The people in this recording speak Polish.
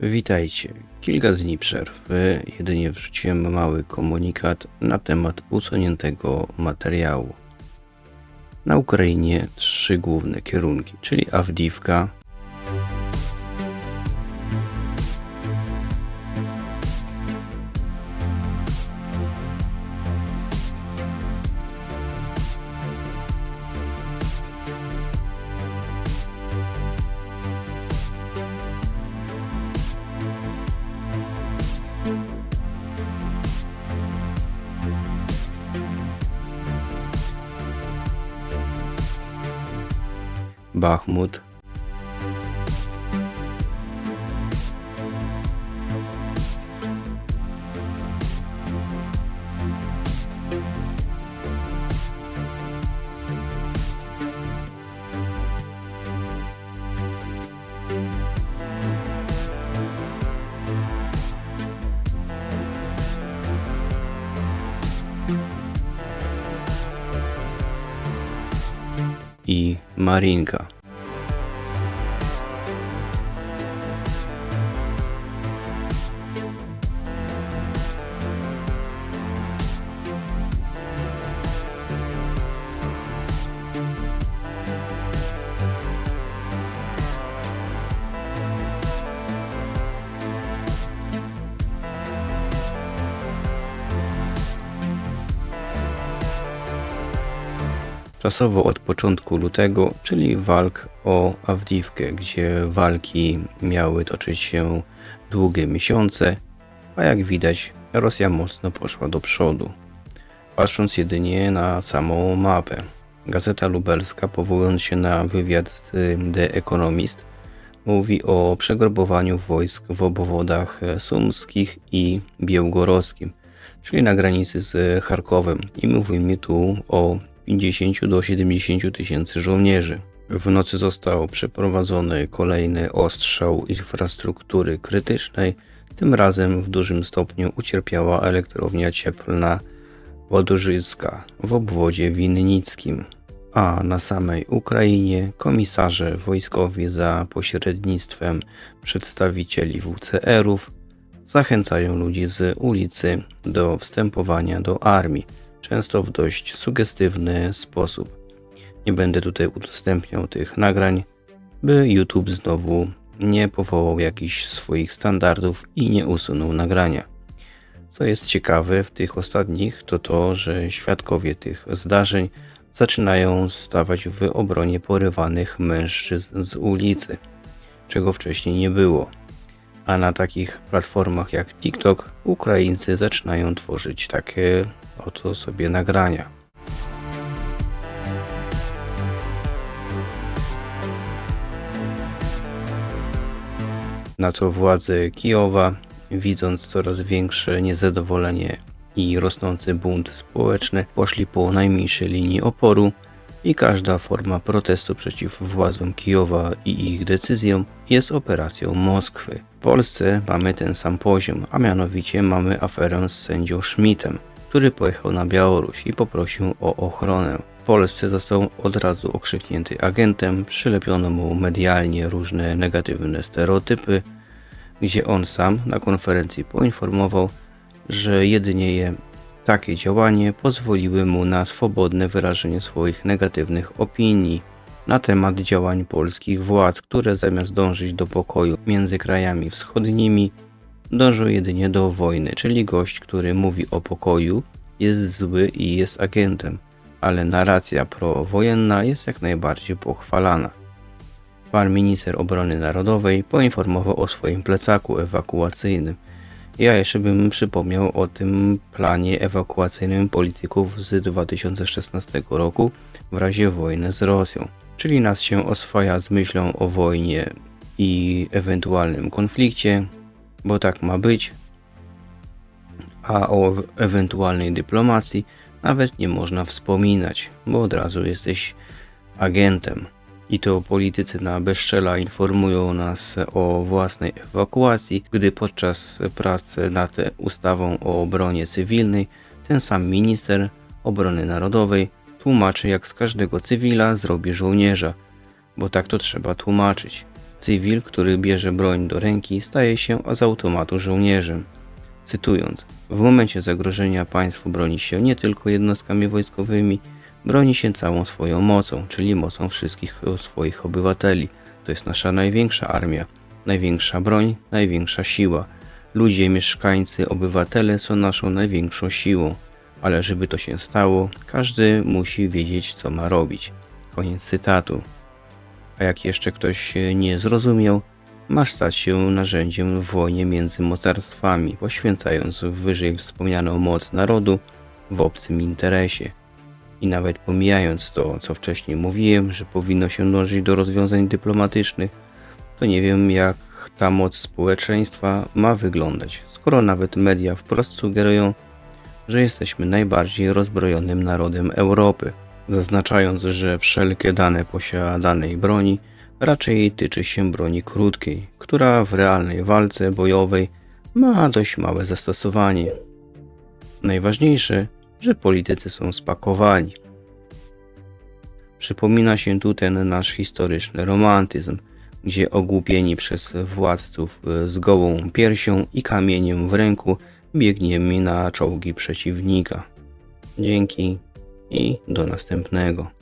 Witajcie. Kilka dni przerwy, jedynie wrzuciłem mały komunikat na temat usuniętego materiału. Na Ukrainie trzy główne kierunki, czyli Awdiwka, Bachmut, i Marinka. Czasowo od początku lutego, czyli walk o Awdiwkę, gdzie walki miały toczyć się długie miesiące, a jak widać Rosja mocno poszła do przodu. Patrząc jedynie na samą mapę, Gazeta Lubelska powołując się na wywiad z The Economist mówi o przegrbowaniu wojsk w obwodach sumskich i białgorodzkim, czyli na granicy z Charkowem i mówimy tu o 50 do 70 tysięcy żołnierzy. W nocy został przeprowadzony kolejny ostrzał infrastruktury krytycznej. Tym razem w dużym stopniu ucierpiała elektrownia cieplna Wodożycka w obwodzie winnickim. A na samej Ukrainie komisarze wojskowi za pośrednictwem przedstawicieli WCR-ów zachęcają ludzi z ulicy do wstępowania do armii często w dość sugestywny sposób. Nie będę tutaj udostępniał tych nagrań, by YouTube znowu nie powołał jakichś swoich standardów i nie usunął nagrania. Co jest ciekawe w tych ostatnich, to to, że świadkowie tych zdarzeń zaczynają stawać w obronie porywanych mężczyzn z ulicy, czego wcześniej nie było. A na takich platformach jak TikTok Ukraińcy zaczynają tworzyć takie oto sobie nagrania. Na co władze Kijowa, widząc coraz większe niezadowolenie i rosnący bunt społeczny, poszli po najmniejszej linii oporu i każda forma protestu przeciw władzom Kijowa i ich decyzjom jest operacją Moskwy. W Polsce mamy ten sam poziom, a mianowicie mamy aferę z sędzią Schmidtem, który pojechał na Białoruś i poprosił o ochronę. W Polsce został od razu okrzyknięty agentem, przylepiono mu medialnie różne negatywne stereotypy, gdzie on sam na konferencji poinformował, że jedynie takie działanie pozwoliły mu na swobodne wyrażenie swoich negatywnych opinii na temat działań polskich władz, które zamiast dążyć do pokoju między krajami wschodnimi, dążą jedynie do wojny, czyli gość, który mówi o pokoju, jest zły i jest agentem, ale narracja prowojenna jest jak najbardziej pochwalana. Pan minister obrony narodowej poinformował o swoim plecaku ewakuacyjnym. Ja jeszcze bym przypomniał o tym planie ewakuacyjnym polityków z 2016 roku w razie wojny z Rosją. Czyli nas się oswaja z myślą o wojnie i ewentualnym konflikcie, bo tak ma być, a o ewentualnej dyplomacji nawet nie można wspominać, bo od razu jesteś agentem. I to politycy na bezczela informują nas o własnej ewakuacji, gdy podczas pracy nad ustawą o obronie cywilnej ten sam minister obrony narodowej tłumaczy jak z każdego cywila zrobi żołnierza, bo tak to trzeba tłumaczyć. Cywil, który bierze broń do ręki, staje się z automatu żołnierzem. Cytując, w momencie zagrożenia państwu broni się nie tylko jednostkami wojskowymi, broni się całą swoją mocą, czyli mocą wszystkich swoich obywateli. To jest nasza największa armia, największa broń, największa siła. Ludzie, mieszkańcy, obywatele są naszą największą siłą, ale żeby to się stało, każdy musi wiedzieć, co ma robić. Koniec cytatu. A jak jeszcze ktoś nie zrozumiał, masz stać się narzędziem w wojnie między mocarstwami, poświęcając wyżej wspomnianą moc narodu w obcym interesie. I nawet pomijając to, co wcześniej mówiłem, że powinno się dążyć do rozwiązań dyplomatycznych, to nie wiem, jak ta moc społeczeństwa ma wyglądać, skoro nawet media wprost sugerują, że jesteśmy najbardziej rozbrojonym narodem Europy, zaznaczając, że wszelkie dane posiadanej broni raczej tyczy się broni krótkiej, która w realnej walce bojowej ma dość małe zastosowanie. Najważniejsze, że politycy są spakowani. Przypomina się tu ten nasz historyczny romantyzm, gdzie ogłupieni przez władców z gołą piersią i kamieniem w ręku biegniemy na czołgi przeciwnika. Dzięki i do następnego.